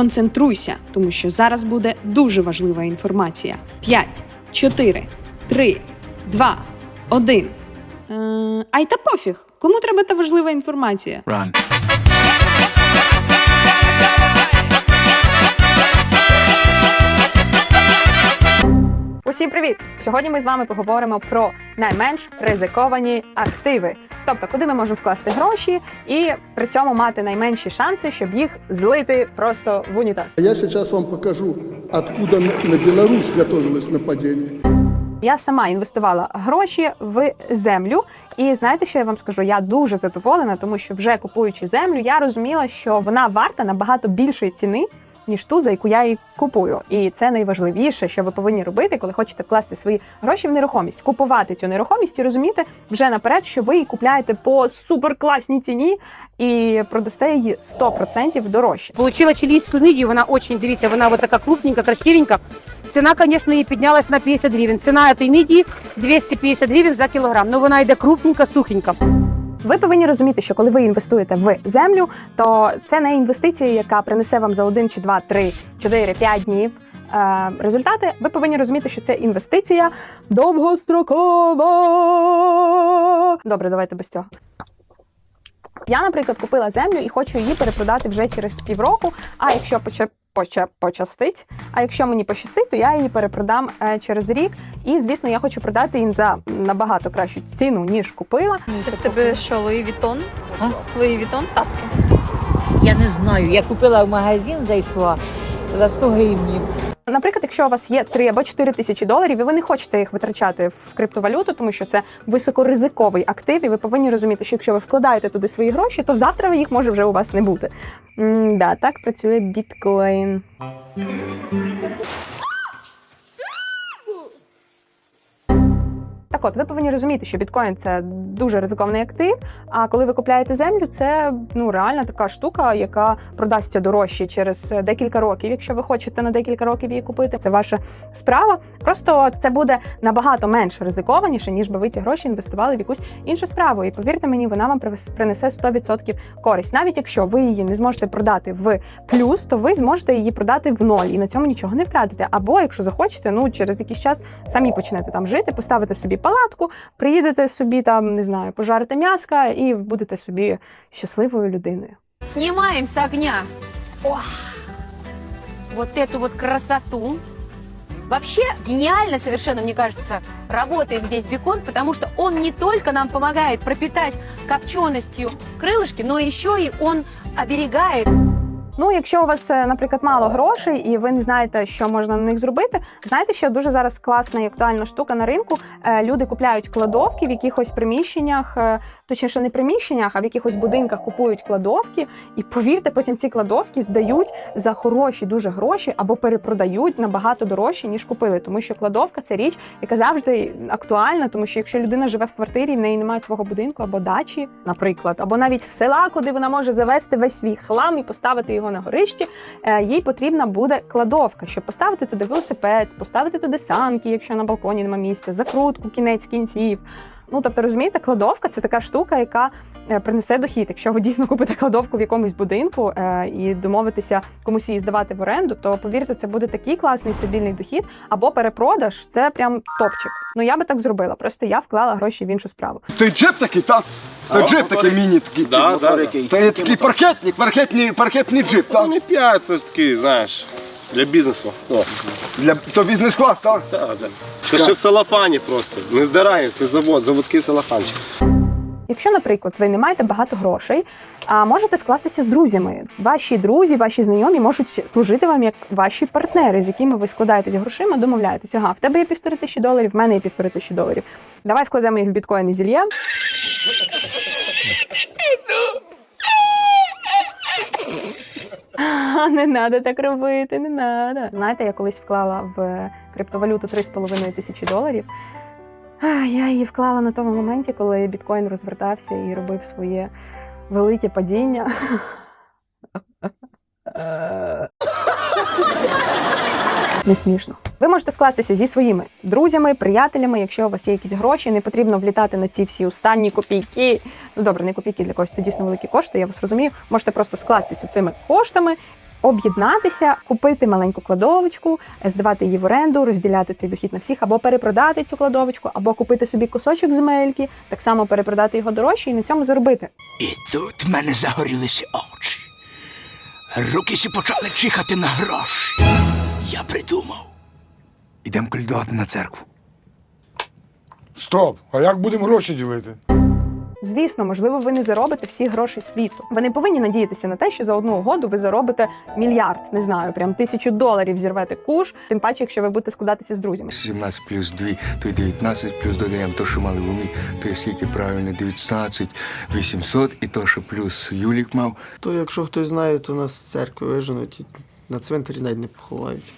сконцентруйся, тому що зараз буде дуже важлива інформація. 5, 4, 3, 2, 1. Е, ай та пофіг, кому треба та важлива інформація? Run. Усім привіт! Сьогодні ми з вами поговоримо про найменш ризиковані активи. Тобто, куди ми можемо вкласти гроші і при цьому мати найменші шанси, щоб їх злити просто в унітаз. Я сейчас вам покажу, откуда на на Беларусь готовилось нападение. Я сама інвестувала гроші в землю, і знаєте, що я вам скажу? Я дуже задоволена, тому що вже купуючи землю, я розуміла, що вона варта набагато більшої ціни. Ніж ту, за яку я її купую, і це найважливіше, що ви повинні робити, коли хочете вкласти свої гроші в нерухомість, купувати цю нерухомість і розуміти вже наперед, що ви її купляєте по суперкласній ціні і продасте її 100% дорожче. Получила чилийскую мидию, вона очень, дивіться, вона вот така крупненька, красивенька. Ціна, конечно, її піднялась на 50 гривень. Ціна цієї мидії 250 гривень за кілограм. Ну вона йде крупненька, сухенька. Ви повинні розуміти, що коли ви інвестуєте в землю, то це не інвестиція, яка принесе вам за 1 чи 2, 3, 4, 5 днів. е, Результати ви повинні розуміти, що це інвестиція довгострокова. Добре, давайте без цього. Я, наприклад, купила землю і хочу її перепродати вже через півроку. А якщо почастить, а якщо мені пощастить, то я її перепродам е, через рік. І звісно, я хочу продати її за набагато кращу ціну, ніж купила. Це в тебе що, Луї Вітон? Луї Вітон тапки. Я не знаю. Я купила в магазин, зайшла за 100 гривень. Наприклад, якщо у вас є 3 або 4 тисячі доларів, і ви не хочете їх витрачати в криптовалюту, тому що це високоризиковий актив, і ви повинні розуміти, що якщо ви вкладаєте туди свої гроші, то завтра їх може вже у вас не бути. м да, так працює біткоін. Так от, ви повинні розуміти, що біткоін це дуже ризикований актив. А коли ви купляєте землю, це ну реально така штука, яка продасться дорожче через е, декілька років. Якщо ви хочете на декілька років її купити, це ваша справа. Просто це буде набагато менш ризикованіше, ніж би ви ці гроші інвестували в якусь іншу справу. І повірте мені, вона вам принесе 100% користь. Навіть якщо ви її не зможете продати в плюс, то ви зможете її продати в ноль і на цьому нічого не втратите. Або якщо захочете, ну через якийсь час самі почнете там жити, поставите собі палатку, приїдете собі там, не знаю, пожарите м'яска і будете собі щасливою людиною. Снимаем с огня Ох, вот эту вот красоту. Вообще гениально совершенно, мне кажется, работает здесь бекон, потому что он не только нам помогает пропитать копченостью крылышки, но еще и он оберегает Ну, якщо у вас, е, наприклад, мало грошей і ви не знаєте, що можна на них зробити, знаєте, що дуже зараз класна і актуальна штука на ринку. Е, Люди купляють кладовки в якихось приміщеннях, е, точніше, не приміщеннях, а в якихось будинках купують кладовки, і повірте, потім ці кладовки здають за хороші дуже гроші або перепродають набагато дорожче, ніж купили. Тому що кладовка це річ, яка завжди актуальна, тому що якщо людина живе в квартирі, в неї немає свого будинку або дачі, наприклад, або навіть села, куди вона може завести весь свій хлам і поставити його на горищі, е, їй потрібна буде кладовка, щоб поставити туди велосипед, поставити туди санки, якщо на балконі немає місця, закрутку, кінець кінців. Ну, тобто, розумієте, кладовка це така штука, яка е, принесе дохід. Якщо ви дійсно купите кладовку в якомусь будинку е, і домовитеся комусь її здавати в оренду, то повірте, це буде такий класний стабільний дохід. Або перепродаж це прям топчик. Ну я би так зробила. Просто я вклала гроші в іншу справу. Той джип такий, так? Той джип такий міні такий. Да, да, да. Є такий паркетник, паркетний, паркетний джип, Ну, так? не 5, це ж такий, знаєш, для бізнесу. О, Для то бізнес-клас, так? да, да. Це ще в салафані просто. Не здираємо, це завод, заводський салафанчик. Якщо, наприклад, ви не маєте багато грошей, а можете скластися з друзями. Ваші друзі, ваші знайомі можуть служити вам як ваші партнери, з якими ви складаєтесь грошима, домовляєтеся. Ага, в тебе є півтори тисячі доларів, в мене є півтори тисячі доларів. Давай складемо їх в біткоін і зільє. Не треба так робити, не треба. Знаєте, я колись вклала в криптовалюту 3,5 тисячі доларів. Я її вклала на тому моменті, коли біткоін розвертався і робив своє велике падіння. Не смішно. Ви можете скластися зі своїми друзями, приятелями, якщо у вас є якісь гроші, не потрібно влітати на ці всі останні копійки. Ну добре, не копійки для когось, це дійсно великі кошти, я вас розумію. Можете просто скластися цими коштами об'єднатися, купити маленьку кладовочку, здавати її в оренду, розділяти цей дохід на всіх, або перепродати цю кладовочку, або купити собі кусочок земельки, так само перепродати його дорожче і на цьому заробити. І тут в мене загорілися очі. Руки сі почали чихати на гроші. Я придумав. Ідемо кольдувати на церкву. Стоп! А як будемо гроші ділити? Звісно, можливо, ви не заробите всі гроші світу. Ви не повинні надіятися на те, що за одну угоду ви заробите мільярд, не знаю, прям тисячу доларів зірвете куш, тим паче, якщо ви будете складатися з друзями. 17 плюс 2, то й 19, плюс додаємо то, що мали в умі, то є скільки правильно, 19, 800, і то, що плюс Юлік мав. То якщо хтось знає, то нас з церкви виженуть і на цвинтарі навіть не поховають.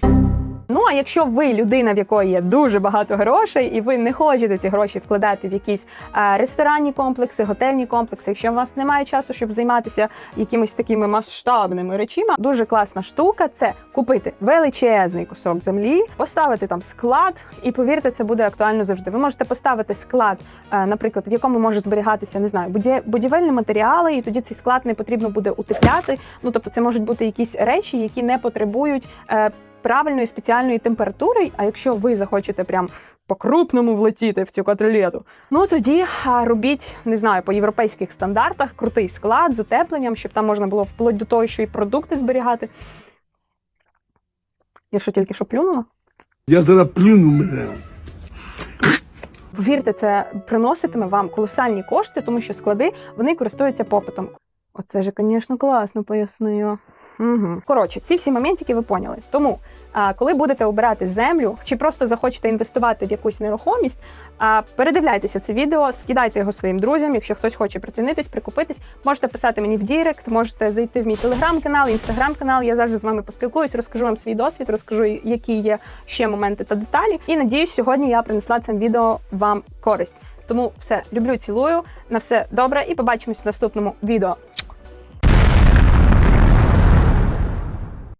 А якщо ви людина, в якої є дуже багато грошей, і ви не хочете ці гроші вкладати в якісь е, ресторанні комплекси, готельні комплекси, якщо у вас немає часу, щоб займатися якимись такими масштабними речима, дуже класна штука це купити величезний кусок землі, поставити там склад, і повірте, це буде актуально завжди. Ви можете поставити склад, е, наприклад, в якому може зберігатися не знаю, будівельні матеріали, і тоді цей склад не потрібно буде утепляти. Ну тобто, це можуть бути якісь речі, які не потребують. Правильної спеціальної температури. А якщо ви захочете прям по-крупному влетіти в цю котлету, ну тоді робіть, не знаю, по європейських стандартах крутий склад з утепленням, щоб там можна було вплоть до того, що і продукти зберігати. Я що тільки що плюнула? Я зараз плюну мене. Повірте, це приноситиме вам колосальні кошти, тому що склади вони користуються попитом. Оце ж, звісно, класно пояснила. Угу. Коротше, ці всі моментики ви поняли. Тому, а, коли будете обирати землю чи просто захочете інвестувати в якусь нерухомість, а, передивляйтеся це відео, скидайте його своїм друзям. Якщо хтось хоче прицінитись, прикупитись, можете писати мені в Дірект, можете зайти в мій телеграм-канал, інстаграм-канал. Я завжди з вами поспілкуюсь, розкажу вам свій досвід, розкажу, які є ще моменти та деталі. І надіюсь, сьогодні я принесла цим відео вам користь. Тому все люблю, цілую. На все добре і побачимось в наступному відео.